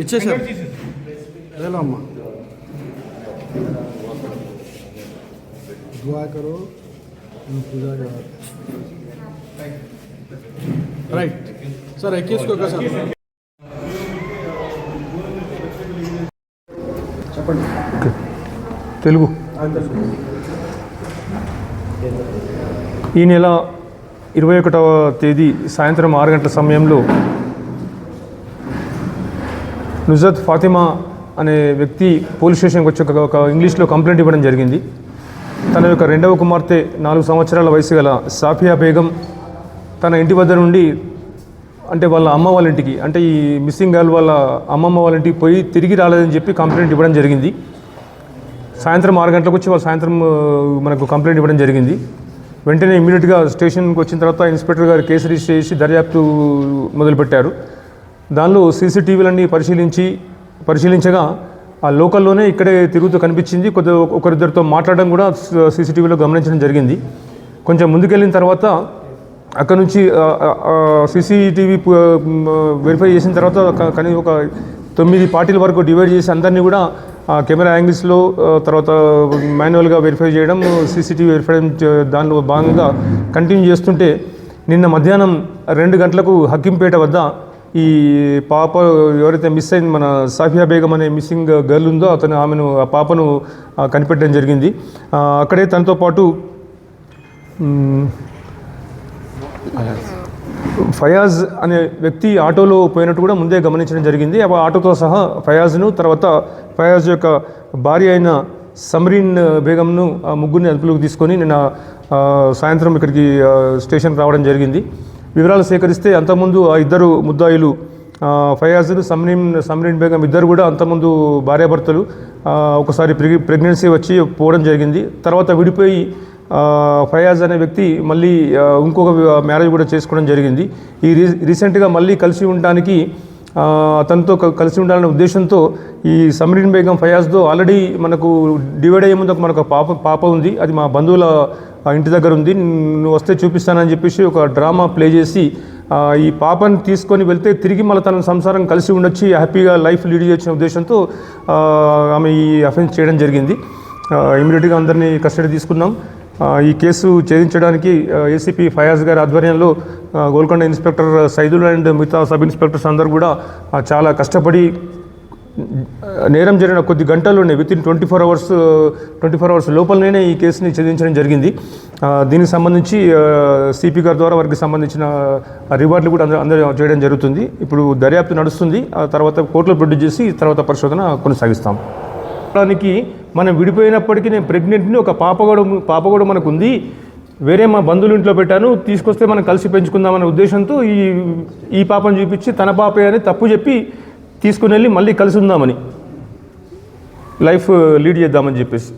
इच्छा ले लो अम्मा। दुआ करो पूजा करो राइट सर एक को क्या सर चपड़ी తెలుగు. ఈ నెల ఇరవై ఒకటవ తేదీ సాయంత్రం ఆరు గంటల సమయంలో నుజత్ ఫాతిమా అనే వ్యక్తి పోలీస్ స్టేషన్కి వచ్చి ఒక- ఒక ఇంగ్లీష్లో కంప్లైంట్ ఇవ్వడం జరిగింది. తన యొక్క రెండవ కుమార్తె నాలుగు సంవత్సరాల వయసు గల సాఫియా బేగం తన ఇంటి వద్ద నుండి అంటే వాళ్ళ అమ్మ వాళ్ళ ఇంటికి అంటే ఈ మిస్సింగ్ గర్ల్ వాళ్ళ అమ్మమ్మ వాళ్ళ ఇంటికి పోయి తిరిగి రాలేదని చెప్పి కంప్లైంట్ ఇవ్వడం జరిగింది. సాయంత్రం ఆరు గంటలకు వచ్చి వాళ్ళు సాయంత్రం మనకు కంప్లైంట్ ఇవ్వడం జరిగింది. వెంటనే ఇమీడియట్గా స్టేషన్కి వచ్చిన తర్వాత ఇన్స్పెక్టర్ గారు కేసు రిజిస్టర్ చేసి దర్యాప్తు మొదలుపెట్టారు. దానిలో సీసీటీవీలన్నీ పరిశీలించి పరిశీలించగా ఆ లోకల్లోనే ఇక్కడే తిరుగుతూ కనిపించింది. కొద్ది ఒకరిద్దరితో మాట్లాడడం కూడా సీసీటీవీలో గమనించడం జరిగింది. కొంచెం ముందుకెళ్ళిన తర్వాత అక్కడ నుంచి సీసీటీవీ వెరిఫై చేసిన తర్వాత కానీ ఒక తొమ్మిది పార్టీల వరకు డివైడ్ చేసి అందరినీ కూడా కెమెరా యాంగిల్స్లో తర్వాత మాన్యువల్గా వెరిఫై చేయడం సీసీటీవీ వెరిఫై దానిలో భాగంగా కంటిన్యూ చేస్తుంటే నిన్న మధ్యాహ్నం రెండు గంటలకు హక్కింపేట వద్ద ఈ పాప ఎవరైతే మిస్ అయింది మన సాఫియా బేగం అనే మిస్సింగ్ గర్ల్ ఉందో అతను ఆమెను ఆ పాపను కనిపెట్టడం జరిగింది. అక్కడే తనతో పాటు మ్, ఫయాజ్ అనే వ్యక్తి ఆటోలో పోయినట్టు కూడా ముందే గమనించడం జరిగింది. ఆ ఆటోతో సహా ఫయాజ్ను తర్వాత ఫయాజ్ యొక్క భార్య అయిన సమరీన్ బేగంను ఆ ముగ్గురిని అదుపులోకి తీసుకొని నిన్న సాయంత్రం ఇక్కడికి స్టేషన్ రావడం జరిగింది. వివరాలు సేకరిస్తే అంతకుముందు ఆ ఇద్దరు ముద్దాయిలు ఫయాజ్ను సమరీన్ సమరీన్ బేగం ఇద్దరు కూడా అంతకుముందు భార్యాభర్తలు ఒకసారి ప్రెగ్ ప్రెగ్నెన్సీ వచ్చి పోవడం జరిగింది. తర్వాత విడిపోయి ఫయాజ్ అనే వ్యక్తి మళ్ళీ ఇంకొక మ్యారేజ్ కూడా చేసుకోవడం జరిగింది. ఈ రీ రీసెంట్గా మళ్ళీ కలిసి ఉండడానికి తనతో అతనితో కలిసి ఉండాలనే ఉద్దేశంతో ఈ సమరీన్ బేగం ఫయాజ్తో ఆల్రెడీ మనకు డివైడ్ అయ్యే ముందు మనకు పాప పాప ఉంది. అది మా బంధువుల ఇంటి దగ్గర ఉంది. నువ్వు వస్తే చూపిస్తానని చెప్పేసి ఒక డ్రామా ప్లే చేసి ఈ పాపని తీసుకొని వెళ్తే తిరిగి మళ్ళీ తన సంసారం కలిసి ఉండొచ్చి హ్యాపీగా లైఫ్ లీడ్ చేసిన ఉద్దేశంతో ఆమె ఈ అఫెన్స్ చేయడం జరిగింది. ఇమీడియట్గా అందరినీ కస్టడీ తీసుకున్నాం ఈ కేసు ఛేదించడానికి ఏసీపీ ఫయాజ్ గారి ఆధ్వర్యంలో గోల్కొండ ఇన్స్పెక్టర్ సైదుల్ అండ్ మిగతా సబ్ ఇన్స్పెక్టర్స్ అందరూ కూడా చాలా కష్టపడి నేరం జరిగిన కొద్ది గంటల్లోనే within twenty four hours twenty four hours లోపలనే ఈ కేసుని ఛేదించడం జరిగింది. దీనికి సంబంధించి సిపి గారి ద్వారా వారికి సంబంధించిన రివార్డులు కూడా అందరూ అందరూ చేయడం జరుగుతుంది. ఇప్పుడు దర్యాప్తు నడుస్తుంది. ఆ తర్వాత కోర్టులో ప్రొడ్యూస్ చేసి తర్వాత పరిశోధన కొనసాగిస్తాం. దానికి మనం విడిపోయినప్పటికీ నేను ప్రెగ్నెంట్ని ఒక పాప కూడా పాప కూడా మనకు ఉంది వేరే మా బంధువులు ఇంట్లో పెట్టాను. తీసుకొస్తే మనం కలిసి పెంచుకుందామనే ఉద్దేశంతో ఈ ఈ పాపను చూపించి తన పాపే అని తప్పు చెప్పి తీసుకుని వెళ్ళి మళ్ళీ కలిసి ఉందామని. లైఫ్ లీడ్ చేద్దామని చెప్పేసి.